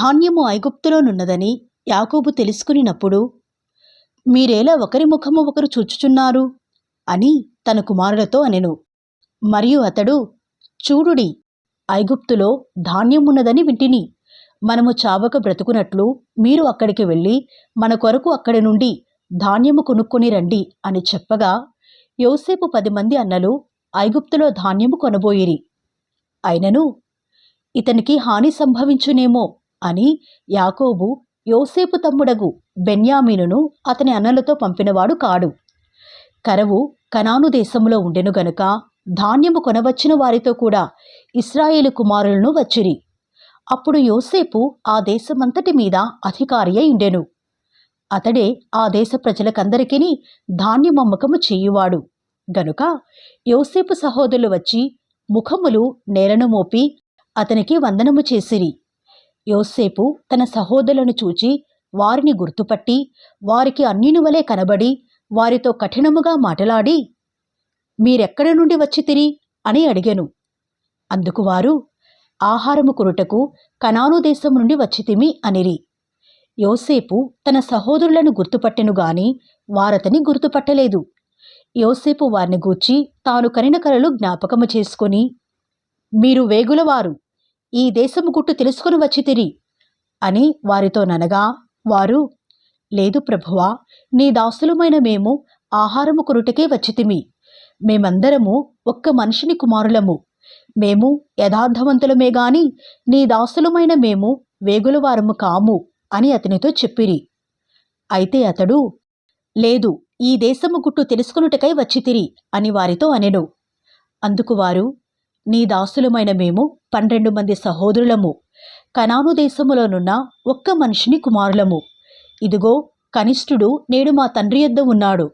ధాన్యము ఐగుప్తులోనున్నదని యాకోబు తెలుసుకునినప్పుడు మీరేలా ఒకరి ముఖము ఒకరు చూచుచున్నారు అని తన కుమారులతో అనెను. మరియు అతడు చూడుడి ఐగుప్తులో ధాన్యమున్నదని వింటిని. మనము చావక బ్రతుకునట్లు మీరు అక్కడికి వెళ్ళి మన కొరకు అక్కడి నుండి ధాన్యము కొనుక్కొని రండి అని చెప్పగా యోసేపు పది మంది అన్నలు ఐగుప్తులో ధాన్యము కొనబోయిరి. అయినను ఇతనికి హాని సంభవించునేమో అని యాకోబు యోసేపు తమ్ముడగు బెన్యామీనును అతని అన్నలతో పంపినవాడు కాడు. కరవు కనాను దేశంలో ఉండెను గనుక ధాన్యము కొనవచ్చిన వారితో కూడా ఇస్రాయేలు కుమారులను వచ్చిరి. అప్పుడు యోసేపు ఆ దేశమంతటి మీద అధికారి అయి ఉండెను. అతడే ఆ దేశ ప్రజలకందరికీ ధాన్యమమ్మకము చేయువాడు. గనుక యోసేపు సహోదరులు వచ్చి ముఖములు నేలను మోపి అతనికి వందనము చేసిరి. యోసేపు తన సహోదరులను చూచి వారిని గుర్తుపట్టి వారికి అన్యుని వలె కనబడి వారితో కఠినముగా మాటలాడి మీరెక్కడి నుండి వచ్చి తిరి? అని అడిగాను. అందుకు వారు ఆహారము కొరుటకు కనాను దేశం నుండి వచ్చితిమి అనిరి. యోసేపు తన సహోదరులను గుర్తుపట్టెను గాని వారతని గుర్తుపట్టలేదు. యోసేపు వారిని గూర్చి తాను కనిన కలలు జ్ఞాపకము చేసుకొని మీరు వేగులవారు ఈ దేశము గుట్టు తెలుసుకుని వచ్చితిరి అని వారితో ననగా వారు లేదు ప్రభువా నీ దాసులమైన మేము ఆహారము కొరుటకే వచ్చితిమి మేమందరము ఒక్క మనిషిని కుమారులము. మేము యథార్థవంతులమే గాని నీ దాసులమైన మేము వేగులవారము కాము అని అతనితో చెప్పిరి. అయితే అతడు లేదు ఈ దేశము గుట్టు తెలుసుకునుటకై వచ్చితిరి అని వారితో అనెను. అందుకు వారు నీ దాసులమైన మేము పన్నెండు మంది సహోదరులము. కనాను దేశములోనున్న ఒక్క మనిషిని కుమారులము. ఇదిగో కనిష్ఠుడు నేడు మా తండ్రి యొద్ద ఉన్నాడు.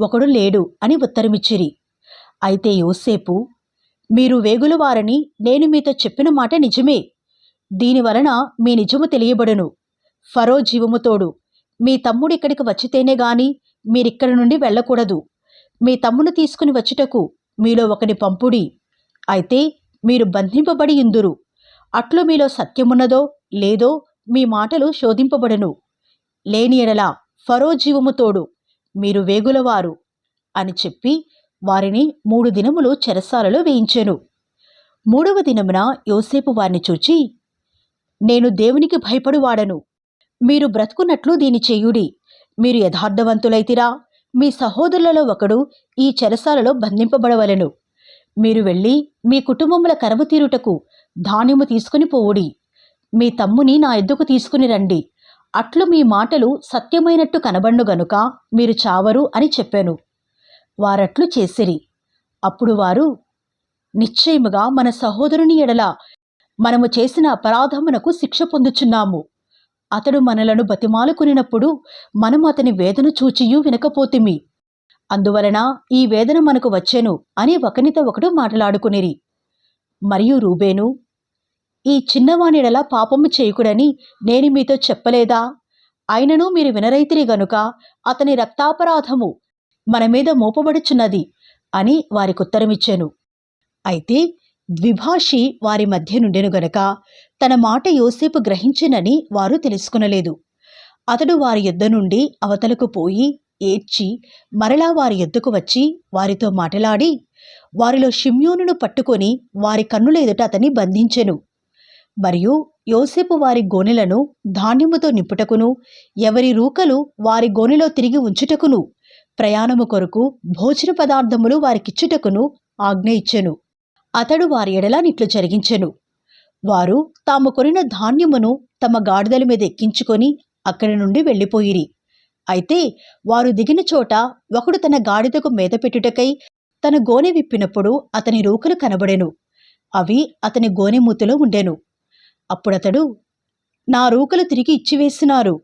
ఒకడు లేడు అని ఉత్తరమిచ్చిరి. అయితే యోసేపు మీరు వేగులవారని నేను మీతో చెప్పిన మాట నిజమే. దీనివలన మీ నిజము తెలియబడును. ఫరో జీవముతోడు మీ తమ్ముడు ఇక్కడికి వచ్చితేనే గాని మీరిక్కడి నుండి వెళ్ళకూడదు. మీ తమ్మును తీసుకుని వచ్చుటకు మీలో ఒకని పంపుడి. అయితే మీరు బంధింపబడి ఇందురు. అట్లు మీలో సత్యమున్నదో లేదో మీ మాటలు శోధింపబడును. లేని ఎడల ఫరో జీవముతోడు మీరు వేగులవారు అని చెప్పి వారిని మూడు దినములు చెరసాలలో వేయించెను. మూడవ దినమున యోసేపు వారిని చూచి నేను దేవునికి భయపడువాడను. మీరు బ్రతుకున్నట్లు దీని చేయుడి. మీరు యథార్థవంతులైతిరా. మీ సహోదరులలో ఒకడు ఈ చెరసాలలో బంధింపబడవలెను. మీరు వెళ్ళి మీ కుటుంబముల కరవు తీరుటకు ధాన్యము తీసుకుని పోవుడి. మీ తమ్ముని నా ఎద్దుకు తీసుకుని రండి. అట్లు మీ మాటలు సత్యమైనట్టు కనబండు గనుక మీరు చావరు అని చెప్పాను. వారట్లు చేసిరి. అప్పుడు వారు నిశ్చయముగా మన సహోదరుని ఎడల మనము చేసిన అపరాధమునకు శిక్ష పొందుచున్నాము. అతడు మనలను బతిమాలుకునినప్పుడు మనము అతని వేదన చూచియు వినకపోతిమి. అందువలన ఈ వేదన మనకు వచ్చెను అని ఒకనితో ఒకడు మాట్లాడుకునిరి. మరియు రూబేను ఈ చిన్నవానిడల పాపము చేయకుడని నేను మీతో చెప్పలేదా? అయినను మీరు వినరైతిరి గనుక అతని రక్తాపరాధము మన మీద మోపబడుచున్నది అని వారికుత్తరమిచ్చాను అయితే ద్విభాషి వారి మధ్య నుండెను గనక తన మాట యోసేపు గ్రహించినని వారు తెలుసుకునలేదు. అతడు వారి యుద్ధ నుండి అవతలకు పోయి ఏడ్చి మరలా వారి ఎద్దుకు వచ్చి వారితో మాటలాడి వారిలో షిమ్యోనును పట్టుకొని వారి కన్నుల ఎదుట అతన్ని బంధించెను. మరియు యోసేపు వారి గోనెలను ధాన్యముతో నింపుటకును ఎవరి రూకలు వారి గోనెలో తిరిగి ఉంచుటకును ప్రయాణము కొరకు భోజన పదార్థములు వారికిచ్చుటకును ఆజ్ఞ ఇచ్చెను. అతడు వారి ఎడలానిట్లు జరిగించెను. వారు తాము కొనిన ధాన్యమును తమ గాడిదల మీద ఎక్కించుకొని అక్కడి నుండి వెళ్ళిపోయిరి. అయితే వారు దిగిన చోట ఒకడు తన గాడిదకు మేత పెట్టుటకై తన గోనె విప్పినప్పుడు అతని రూకలు కనబడెను. అవి అతని గోనెమూతిలో ఉండెను. అప్పుడతడు నా రూకలు తిరిగి ఇచ్చివేసినారు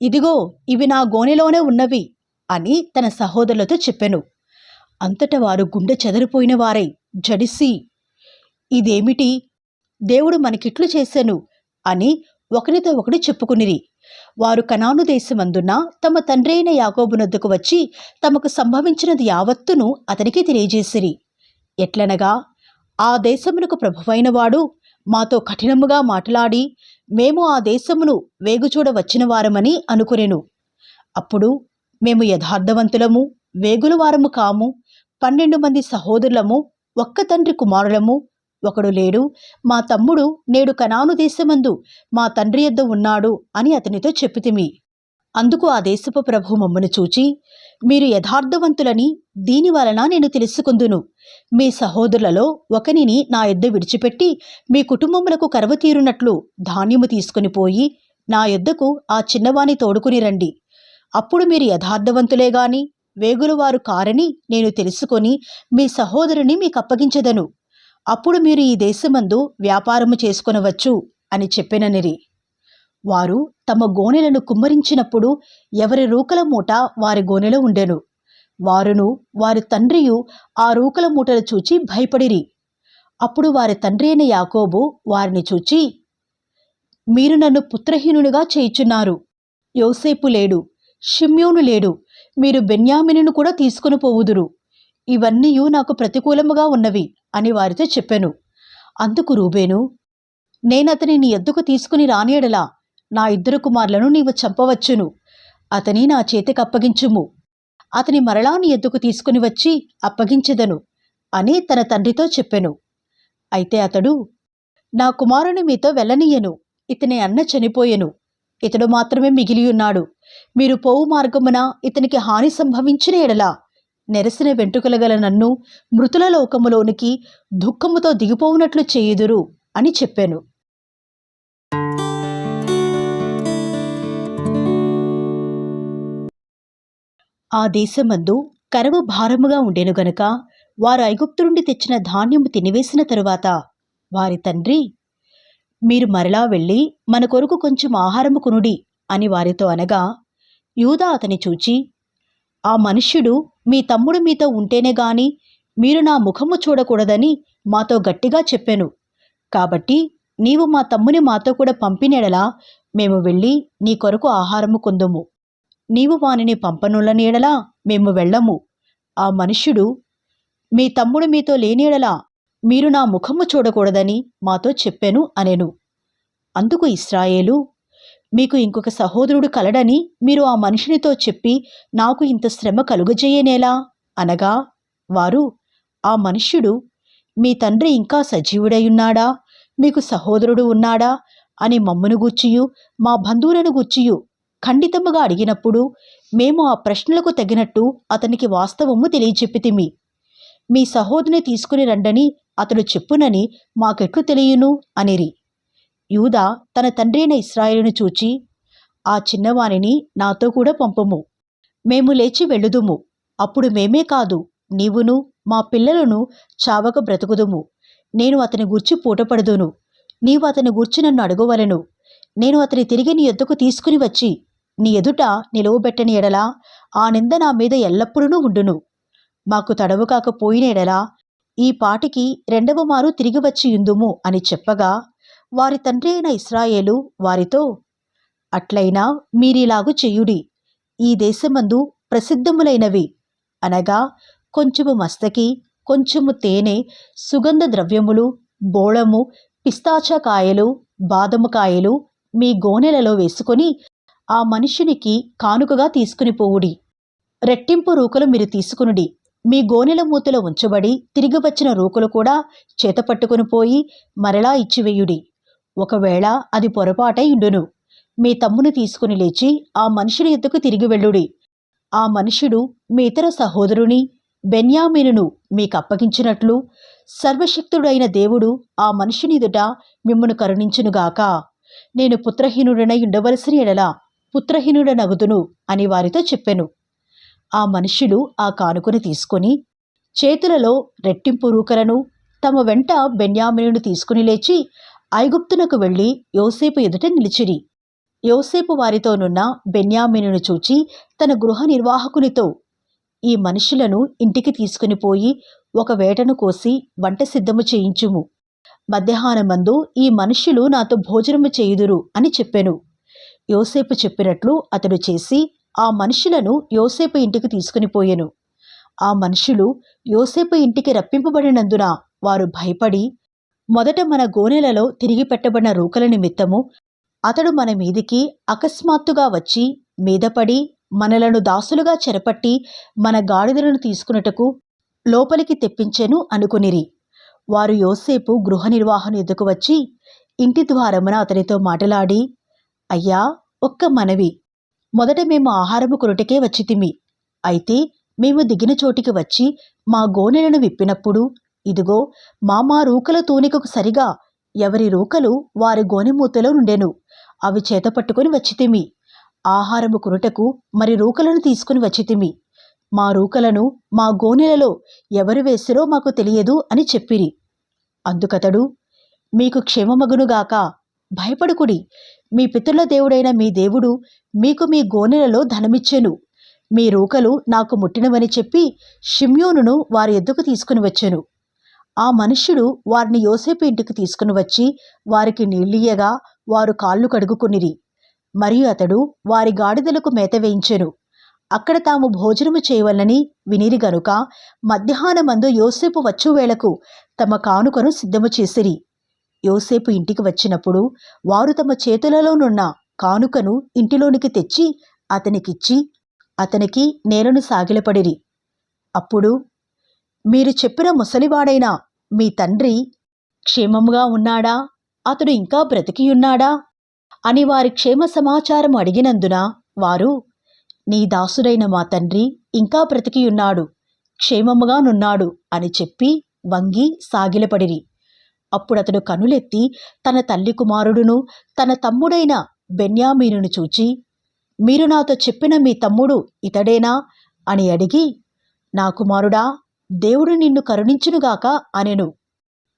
ఇదిగో ఇవి నా గోనెలోనే ఉన్నవి అని తన సహోదరులతో చెప్పెను. అంతట వారు గుండె చెదరిపోయిన వారై జడిసి ఇదేమిటి? దేవుడు మనకిట్లు చేశాను అని ఒకరితో ఒకడు చెప్పుకునిరి. వారు కనాను దేశమందున్న తమ తండ్రైన అయిన వచ్చి తమకు సంభవించినది యావత్తును అతనికి తెలియజేసిరి. ఎట్లనగా ఆ దేశమునకు ప్రభువైన వాడు మాతో కఠినముగా మాట్లాడి మేము ఆ దేశమును వేగుచూడ వచ్చిన వారమని అనుకునేను. అప్పుడు మేము యథార్థవంతులము వేగుల వారము కాము పన్నెండు మంది సహోదరులము ఒక్క తండ్రి కుమారులము ఒకడు లేడు. మా తమ్ముడు నేడు కనాను దేశమందు మా తండ్రి యొద్ద ఉన్నాడు అని అతనితో చెప్పితిమి. అందుకు ఆ దేశపు ప్రభు మమ్మను చూచి మీరు యథార్థవంతులని దీని వలన నేను తెలుసుకుందును. మీ సహోదరులలో ఒకనిని నా యొద్ద విడిచిపెట్టి మీ కుటుంబములకు కరవ తీరునట్లు ధాన్యము తీసుకుని పోయి నా యొద్దకు ఆ చిన్నవాని తోడుకుని రండి. అప్పుడు మీరు యథార్థవంతులే గాని వేగులవారు కారని నేను తెలుసుకొని మీ సహోదరుని మీకు అప్పగించదను. అప్పుడు మీరు ఈ దేశమందు వ్యాపారము చేసుకొనవచ్చు అని చెప్పిననిరి. వారు తమ గోనెలను కుమ్మరించినప్పుడు ఎవరి రూకల మూట వారి గోనెలో ఉండెను. వారును వారి తండ్రియు ఆ రూకల మూటలు చూచి భయపడిరి. అప్పుడు వారి తండ్రి అయిన యాకోబు వారిని చూచి మీరు నన్ను పుత్రహీనునిగా చేయుచున్నారు. యోసేపు లేడు షిమ్యోను లేడు. మీరు బెన్యామినును కూడా తీసుకుని పోవుదురు. ఇవన్నీ నాకు ప్రతికూలముగా ఉన్నవి అని వారితో చెప్పాను. అందుకు రూబేను నేనతని నీ ఎద్దుకు తీసుకుని రానేడలా నా ఇద్దరు కుమారులను నీవు చంపవచ్చును. అతని నా చేతికి అప్పగించుము. అతని మరలా నీ ఎద్దుకు తీసుకుని వచ్చి అప్పగించెదను అని తన తండ్రితో చెప్పెను. అయితే అతడు నా కుమారుని మీతో వెళ్ళనీయను. ఇతని అన్న చనిపోయెను. ఇతడు మాత్రమే మిగిలియున్నాడు. మీరు పోవు మార్గమున ఇతనికి హాని సంభవించిన ఎడలా నెరసిన వెంట్రుకల గల నన్ను మృతుల లోకములోనికి దుఃఖముతో దిగిపోవునట్లు చేయుదురు అని చెప్పాను. ఆ దేశమందు కరవు భారముగా ఉండెను గనుక వారు ఐగుప్తు నుండి తెచ్చిన ధాన్యము తినివేసిన తరువాత వారి తండ్రి మీరు మరలా వెళ్ళి మన కొరకు కొంచెం ఆహారము కొనుడి అని వారితో అనగా యూదా అతని చూచి ఆ మనుష్యుడు మీ తమ్ముడు మీతో ఉంటేనే గాని మీరు నా ముఖము చూడకూడదని మాతో గట్టిగా చెప్పాను. కాబట్టి నీవు మా తమ్ముని మాతో కూడా పంపినెడలా మేము వెళ్ళి నీ కొరకు ఆహారము కొందుము. నీవు వానిని పంపనుల నీడలా మేము వెళ్ళము. ఆ మనుష్యుడు మీ తమ్ముడు మీతో లేనియడలా మీరు నా ముఖము చూడకూడదని మాతో చెప్పాను అనెను. అందుకు ఇస్రాయేలు మీకు ఇంకొక సహోదరుడు కలడని మీరు ఆ మనుషునితో చెప్పి నాకు ఇంత శ్రమ కలుగజేయనేలా? అనగా వారు ఆ మనుష్యుడు మీ తండ్రి ఇంకా సజీవుడయున్నాడా మీకు సహోదరుడు ఉన్నాడా? అని మమ్మను గూర్చియు మా బంధువులను గూర్చియు ఖండితముగా అడిగినప్పుడు మేము ఆ ప్రశ్నలకు తగినట్టు అతనికి వాస్తవము తెలియచెప్పితిమి. మీ సహోదరిని తీసుకుని రండని అతడు చెప్పునని మాకెట్లు తెలియను? అనిరి. యూదా తన తండ్రి అయిన ఇస్రాయేలును చూచి ఆ చిన్నవానిని నాతో కూడా పంపము. మేము లేచి వెళ్ళుదుము. అప్పుడు మేమే కాదు నీవును మా పిల్లలను చావక బ్రతుకుదుము. నేను అతని గూర్చి పూటపడదును. నీవు అతని గూర్చి నన్ను అడగవలను. నేను అతని తిరిగి నీ ఎద్దుకు తీసుకుని వచ్చి నీ ఎదుట నిలువబెట్టని ఎడలా ఆ నింద నా మీద ఎల్లప్పుడూ ఉండును. మాకు తడవు కాకపోయిన ఎడలా ఈ పాటికి రెండవ మారు తిరిగి వచ్చి యుందుము అని చెప్పగా వారి తండ్రి అయిన ఇస్రాయేలు వారితో అట్లయినా మీరిలాగు చెయ్యుడి ఈ దేశమందు ప్రసిద్ధములైనవి. అనగా కొంచెము మస్తకి కొంచెము తేనె సుగంధ ద్రవ్యములు బోళము పిస్తాచకాయలు బాదము కాయలు మీ గోనెలలో వేసుకొని ఆ మనిషినికి కానుకగా తీసుకుని పోవుడి. రెట్టింపు రూకలు మీరు తీసుకునుడి. మీ గోనెల మూతలో ఉంచబడి తిరిగి వచ్చిన రూకలు కూడా చేతపట్టుకుని పోయి మరలా ఇచ్చివేయుడి. ఒకవేళ అది పొరపాటై ఉండును. మీ తమ్ముని తీసుకుని లేచి ఆ మనుషుని ఎద్దుకు తిరిగి వెళ్ళుడి. ఆ మనుషుడు మీ ఇతర సహోదరుని బెన్యామీనును మీకు అప్పగించినట్లు సర్వశక్తుడైన దేవుడు ఆ మనుషుని ఎదుట మిమ్మను కరుణించునుగాక నేను పుత్రహీనుడనై ఉండవలసిన ఎడలా పుత్రహీనుడనగుదును అని వారితో చెప్పెను. ఆ మనుషులు ఆ కానుకను తీసుకొని చేతులలో రెట్టింపు రూకలను తమ వెంట బెన్యామినును తీసుకుని లేచి ఐగుప్తునకు వెళ్ళి యోసేపు ఎదుట నిలిచిరి. యోసేపు వారితోనున్న బెన్యామినును చూచి తన గృహ నిర్వాహకునితో ఈ మనుషులను ఇంటికి తీసుకుని పోయి ఒక వేటను కోసి వంట సిద్ధము చేయించుము. మధ్యాహ్నమందు ఈ మనుష్యులు నాతో భోజనము చేయుదురు అని చెప్పెను. యోసేపు చెప్పినట్లు అతడు చేసి ఆ మనుషులను యోసేపు ఇంటికి తీసుకుని పోయెను. ఆ మనుషులు యోసేపు ఇంటికి రప్పింపబడినందున వారు భయపడి మొదట మన గోనెలలో తిరిగి పెట్టబడిన రూకల నిమిత్తము అతడు మన మీదికి అకస్మాత్తుగా వచ్చి మీదపడి మనలను దాసులుగా చెరపట్టి మన గాడిదలను తీసుకున్నటకు లోపలికి తెప్పించెను అనుకునిరి. వారు యోసేపు గృహ నిర్వాహణ ఎదుకు వచ్చి ఇంటి ద్వారమున అతనితో మాటలాడి అయ్యా ఒక్క మనవి. మొదట మేము ఆహారము కొనుటకే వచ్చితిమి. అయితే మేము దిగిన చోటికి వచ్చి మా గోనెలను విప్పినప్పుడు ఇదిగో మా మా రూకల తూనికకు సరిగా ఎవరి రూకలు వారి గోనెమూతలో నుండెను. అవి చేతపట్టుకుని వచ్చితిమి. ఆహారము కొనుటకు మరి రూకలను తీసుకుని వచ్చితిమి. మా రూకలను మా గోనెలలో ఎవరు వేసిరో మాకు తెలియదు అని చెప్పిరి. అందుకతడు మీకు క్షేమమగునుగాక భయపడుకుడి. మీ పితరుల దేవుడైన మీ దేవుడు మీకు మీ గోనెలలో ధనమిచ్చెను. మీ రూకలు నాకు ముట్టినవని చెప్పి షిమ్యోనును వారి ఎద్దుకు తీసుకుని వచ్చెను. ఆ మనుష్యుడు వారిని యోసేపు ఇంటికి తీసుకుని వచ్చి వారికి నీళ్ళియ్యగా వారు కాళ్ళు కడుగుకునిరి. మరియు అతడు వారి గాడిదలకు మేత వేయించెను. అక్కడ తాము భోజనము చేయవలనని వినిరి గనుక మధ్యాహ్నమందు యోసేపు వచ్చు వేళకు తమ కానుకను సిద్ధము చేసిరి. యోసేపు ఇంటికి వచ్చినప్పుడు వారు తమ చేతులలోనున్న కానుకను ఇంటిలోనికి తెచ్చి అతనికిచ్చి అతనికి నేలను సాగిలపడిరి. అప్పుడు మీరు చెప్పిన ముసలివాడైన మీ తండ్రి క్షేమముగా ఉన్నాడా? అతడు ఇంకా బ్రతికియున్నాడా? అని వారి క్షేమ సమాచారం అడిగినందున వారు నీ దాసుడైన మా తండ్రి ఇంకా బ్రతికియున్నాడు క్షేమముగానున్నాడు అని చెప్పి వంగి సాగిలపడిరి. అప్పుడతడు కనులెత్తి తన తల్లి కుమారుడును తన తమ్ముడైన బెన్యామీనును చూచి మీరు నాతో చెప్పిన మీ తమ్ముడు ఇతడేనా? అని అడిగి నా కుమారుడా దేవుడు నిన్ను కరుణించునుగాక అనెను.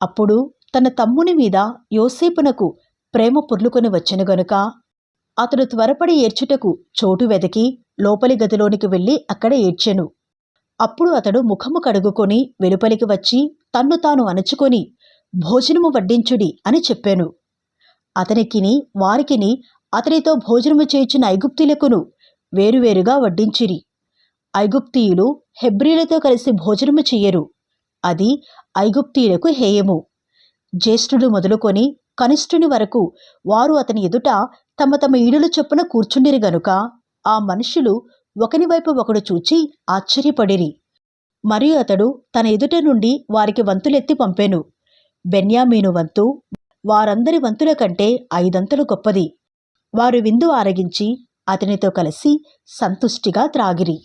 అప్పుడు తన తమ్ముని మీద యోసేపునకు ప్రేమ పొర్లుకొని వచ్చెను గనుక అతడు త్వరపడి ఏడ్చుటకు చోటు వెదకి లోపలి గదిలోనికి వెళ్ళి అక్కడ ఏడ్చెను. అప్పుడు అతడు ముఖము కడుగుకొని వెలుపలికి వచ్చి తన్ను తాను అణచుకొని భోజనము వడ్డించుడి అని చెప్పాను. అతనికిని వారికిని అతనితో భోజనము చేయించిన ఐగుప్తీలకును వేరువేరుగా వడ్డించిరి. ఐగుప్తీయులు హెబ్రీలతో కలిసి భోజనము చెయ్యరు. అది ఐగుప్తీయులకు హేయము. జ్యేష్ఠుడు మొదలుకొని కనిష్ఠుని వరకు వారు అతని ఎదుట తమ తమ ఈడుల చొప్పున కూర్చుండిరి గనుక ఆ మనుషులు ఒకని వైపు ఒకడు చూచి ఆశ్చర్యపడిరి. మరియు అతడు తన ఎదుట నుండి వారికి వంతులెత్తి పంపెను. బెన్యామీను వంతు వారందరి వంతుల కంటే ఐదంతలు గొప్పది. వారు విందు ఆరగించి అతనితో కలిసి సంతుష్టిగా త్రాగిరి.